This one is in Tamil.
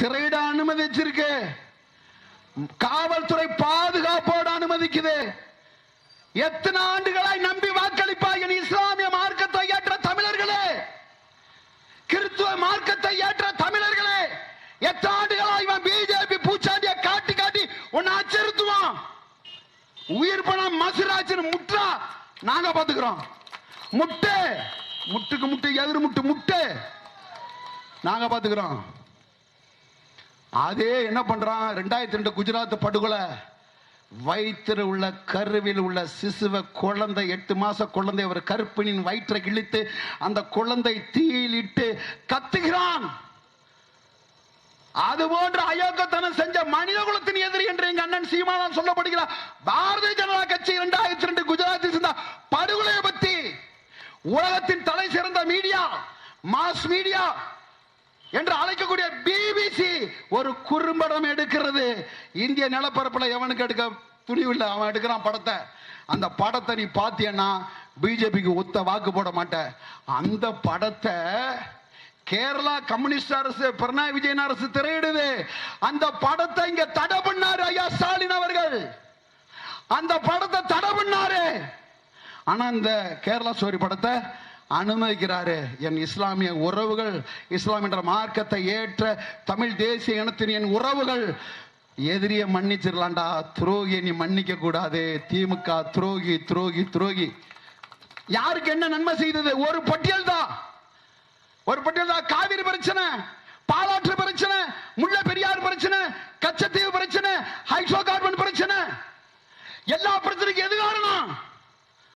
திரையிட அனுமதிச்சிருக்கு. காவல்துறை பாதுகாப்போடு அனுமதிக்குது. எத்தனை ஆண்டுகளாய் நம்பி வாக்களிப்பாய் என் இஸ்லாமிய மார்க்கத்தை ஏற்ற தமிழர்களே? கிறிஸ்துவ மார்க்கத்தை ஏற்ற தமிழர்களே? எத்தனை ஆண்டுகளாய் இவன் பிஜேபி பூச்சாண்டிய காட்டி காட்டி உன்னை அச்சுறுத்துவான்? உயிர் பணம் மசுராச்சின்னு முற்றா நாங்க பாத்துக்கிறோம் முட்டை. முட்டுக்கு முட்டு எதிர் முட்டு முட்டை. நாங்க பாத்துக்கிறோம் அதே என்ன பண்றான்? ரெண்டாயிரத்தி ரெண்டு குஜராத் படுகொலை. வயிற்றில் உள்ள கருவில் உள்ள சிசுவ குழந்தை எட்டு மாச குழந்தை அவர் கருப்பினின் வயிற்றை கிழித்து அந்த குழந்தை தீயிலிட்டு கத்துகிறான். அது போன்ற அயோக்கத்தனம் செஞ்ச மனித குலத்தின் எதிரி என்று எங்க அண்ணன் சீமானம் சொல்லப்படுகிறார். பாரதிய ஜனதா கட்சி இரண்டாயிரத்தி ரெண்டு குஜராத்தில் சேர்ந்த படுகொலையை பத்தி உலகத்தின் தலை சிறந்த மீடியா மாஸ் மீடியா என்று அழைக்கக்கூடிய பிபிசி ஒரு குறும்படம் எடுக்கிறது. இந்திய நிலப்பரப்பில் எவனுக்கு எடுக்க துணிவில்லை? அவன் எடுக்கிறான் படத்தை. அந்த படத்தை நீ பாத்தியன்னா பிஜேபிக்கு ஒத்த வாக்கு போட மாட்ட. அந்த படத்தை கேரளா கம்யூனிஸ்ட் அரசு பிரணாய் விஜயன் அரசு திரையிடுது. அந்த படத்தை இங்க தடை பண்ணாரு ஐயா ஸ்டாலின் அவர்கள். அந்த படத்தை தடை பண்ணாரு. ஆனா இந்த கேரளா ஸ்டோரி படத்தை அனுமதிக்கிறாரு. என் இஸ்லாமிய உறவுகள் இஸ்லாம் என்ற மார்க்கத்தை ஏற்ற தமிழ் தேசிய இனத்தின் என் உறவுகள். எதிரிய மன்னிச்சிடலாம்டா. துரோகியை நீ மன்னிக்க கூடாது திமுக துரோகி துரோகி துரோகி. யாருக்கு என்ன நன்மை செய்தது? ஒரு பட்டியல் தான் ஒரு பட்டியல் தான் காவிரி பிரச்சனை பாலாற்று பிரச்சனை முல்லை பெரியார் பிரச்சனை கச்சத்தீவு பிரச்சனை ஹைட்ரோ கார்பன் பிரச்சனை. எல்லா பிரச்சனைக்கும் எது காரணம்?